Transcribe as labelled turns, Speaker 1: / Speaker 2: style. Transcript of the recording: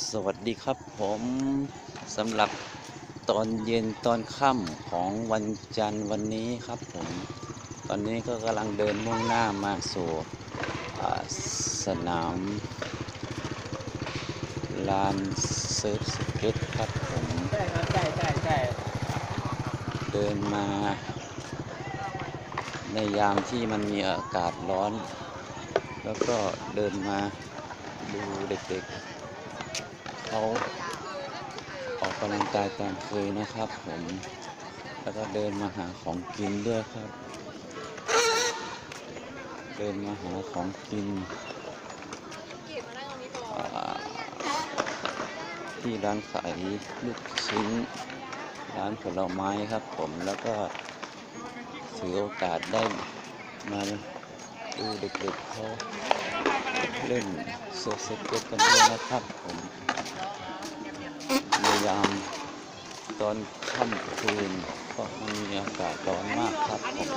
Speaker 1: สวัสดีครับผมสำหรับตอนเย็นตอนค่ำของวันจันทร์วันนี้ครับผม ตอนนี้ก็กำลังเดินมุ่งหน้ามาสู่สนามลานเซิร์ฟสเก็ตครับผมเดินมาในยามที่มันมีอากาศร้อน แล้วก็เดินมาดูเด็กๆ เขาออกกำลังกายตามเคยนะครับ ผม แล้วก็เดินมาหาของกินด้วยครับ เดินมาหาของกิน ที่ร้านขายลูกชิ้น ร้านผลไม้ครับผม แล้วก็ถือโอกาสได้มาดูเด็กๆเขา เล่นเซิร์ฟสเก็ตกันด้วยนะครับผมพยายามตอนค่ำคืนเพราะมีอากาศร้อนมากครับผม